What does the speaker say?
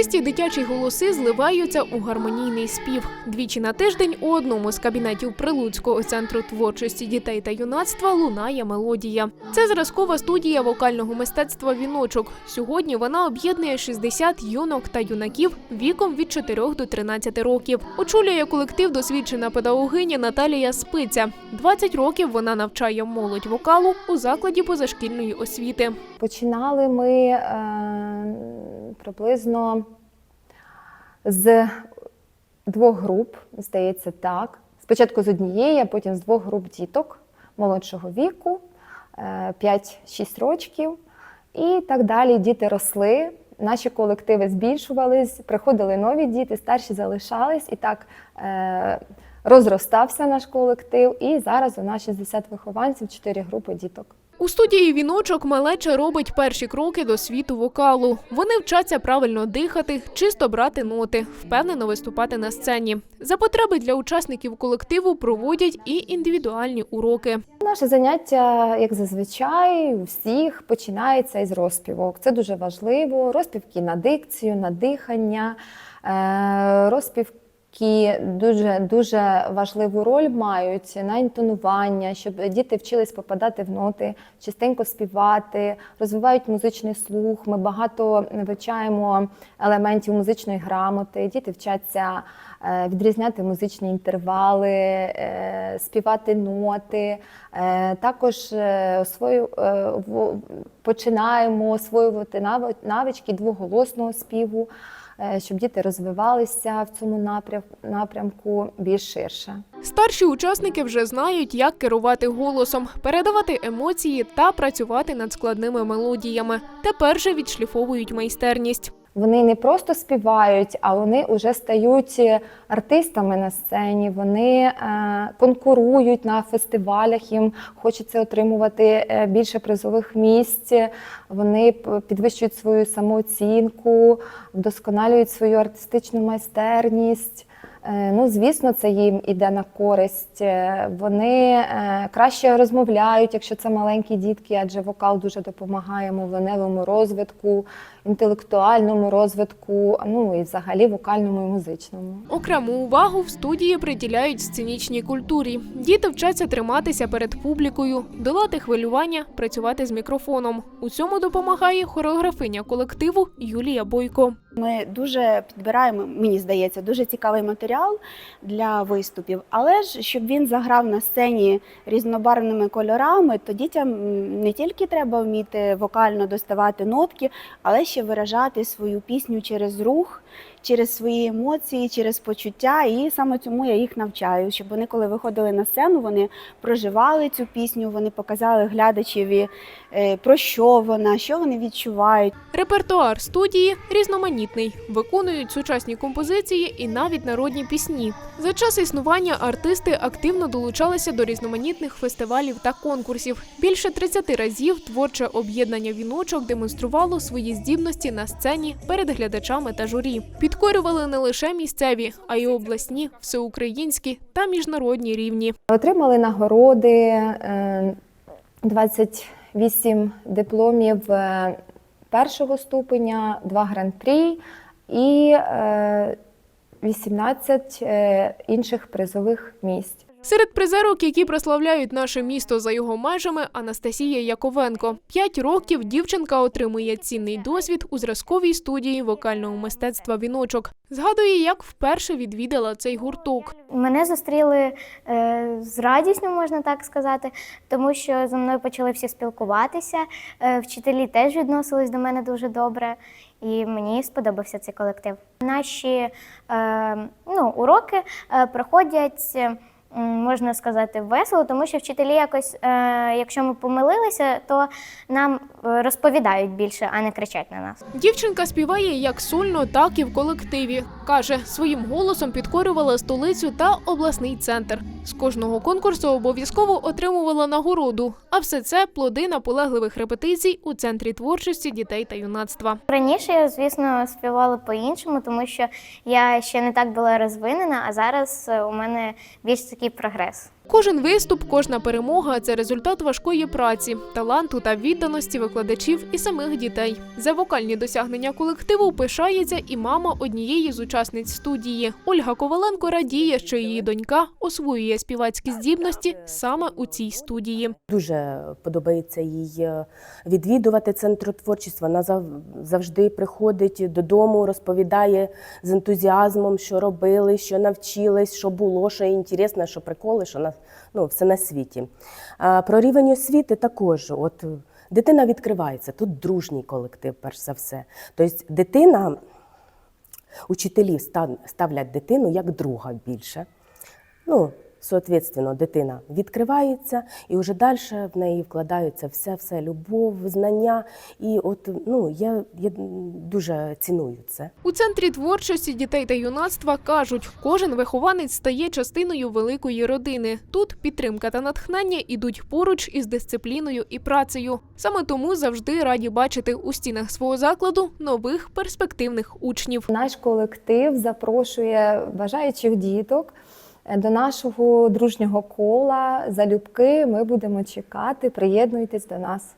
Чисті дитячі голоси зливаються у гармонійний спів. Двічі на тиждень у одному з кабінетів Прилуцького центру творчості дітей та юнацтва лунає мелодія. Це зразкова студія вокального мистецтва Віночок. Сьогодні вона об'єднує 60 юнок та юнаків віком від 4 до 13 років. Очолює колектив досвідчена педагогиня Наталія Спиця. 20 років вона навчає молодь вокалу у закладі позашкільної освіти. Починали ми е, приблизно з двох груп, здається, так. Спочатку з однієї, а потім з двох груп діток молодшого віку, е, 5-6 років. І так далі діти росли. Наші колективи збільшувались, приходили нові діти, старші залишались, і так е, розростався наш колектив. І зараз у нас 60 вихованців, 4 групи діток. У студії віночок малеча робить перші кроки до світу вокалу. Вони вчаться правильно дихати, чисто брати ноти, впевнено виступати на сцені. За потреби для учасників колективу проводять і індивідуальні уроки. Наше заняття, як зазвичай, у всіх починається із розпівок. Це дуже важливо. Розпівки на дикцію, на дихання, е, розпівки. Дуже дуже важливу роль мають на інтонування, щоб діти вчились попадати в ноти, частенько співати, розвивають музичний слух. Ми багато вивчаємо елементів музичної грамоти. Діти вчаться е, відрізняти музичні інтервали, е, співати ноти. Е, Також освою, починаємо освоювати нави- навички двоголосного співу, щоб діти розвивалися в цьому напрям- напрямку більш ширше. Старші учасники вже знають, як керувати голосом, передавати емоції та працювати над складними мелодіями. Тепер же відшліфовують майстерність. Вони не просто співають, а вони вже стають артистами на сцені. Вони е, конкурують на фестивалях. Їм хочеться отримувати е, більше призових місць. Вони підвищують свою самооцінку, вдосконалюють свою артистичну майстерність. Е, Ну, звісно, це їм іде на користь. Е, Вони е, краще розмовляють, якщо це маленькі дітки, адже вокал дуже допомагає мовленевому розвитку, інтелектуальному розвитку, ну і взагалі вокальному і музичному. Окрему увагу в студії приділяють сценічній культурі. Діти вчаться триматися перед публікою, долати хвилювання, працювати з мікрофоном. У цьому допомагає хореографиня колективу Юлія Бойко. Ми дуже підбираємо, мені здається, дуже цікавий матеріал для виступів. Але ж щоб він заграв на сцені різнобарвними кольорами, то дітям не тільки треба вміти вокально доставати нотки, але ще виражати свою пісню через рух, через свої емоції, через почуття. І саме цьому я їх навчаю, щоб вони, коли виходили на сцену, вони проживали цю пісню, вони показали глядачеві, е, про що вона, що вони відчувають. Репертуар студії різноманітний. Виконують сучасні композиції і навіть народні пісні. За час існування артисти активно долучалися до різноманітних фестивалів та конкурсів. Більше 30 разів творче об'єднання віночок демонструвало свої здібності на сцені перед глядачами та журі. Підкорювали не лише місцеві, а й обласні, всеукраїнські та міжнародні рівні. Отримали нагороди, е, 28 дипломів е, першого ступеня, два гран-прі і е, 18 е, інших призових місць. Серед призерок, які прославляють наше місто за його межами, Анастасія Яковенко. П'ять років дівчинка отримує цінний досвід у зразковій студії вокального мистецтва віночок. Згадує, як вперше відвідала цей гурток. Мене зустріли е, з радістю, можна так сказати, тому що зі мною почали всі спілкуватися. Е, вчителі теж відносились до мене дуже добре, і мені сподобався цей колектив. Наші е, ну, уроки е, проходять. Можна сказати, весело, тому що вчителі якось, е, якщо ми помилилися, то нам е, розповідають більше, а не кричать на нас. Дівчинка співає як сольно, так і в колективі. Каже, своїм голосом підкорювала столицю та обласний центр. З кожного конкурсу обов'язково отримувала нагороду. А все це плоди наполегливих репетицій у центрі творчості дітей та юнацтва. Раніше я, звісно, співала по-іншому, тому що я ще не так була розвинена, а зараз у мене більш такий прогрес. Кожен виступ, кожна перемога це результат важкої праці, таланту та відданості викладачів і самих дітей. За вокальні досягнення колективу пишається і мама однієї з учасниць студії. Ольга Коваленко радіє, що її донька освоює співацькі здібності саме у цій студії. Дуже подобається їй е, відвідувати центр творчості. Вона зав- завжди приходить додому, розповідає з ентузіазмом, що робили, що навчились, що було, що інтересно, що приколи, що на ну, все на світі. А про рівень освіти також. От дитина відкривається. Тут дружній колектив, перш за все. Тобто дитина, учителі ставлять дитину як друга більше. Ну, соответственно, дитина відкривається, і вже далі в неї вкладаються все, все любов, знання. І от ну я, я дуже ціную це. У центрі творчості дітей та юнацтва кажуть, кожен вихованець стає частиною великої родини. Тут підтримка та натхнення ідуть поруч із дисципліною і працею. Саме тому завжди раді бачити у стінах свого закладу нових перспективних учнів. Наш колектив запрошує бажаючих діток до нашого дружнього кола. Залюбки ми будемо чекати. Приєднуйтесь до нас.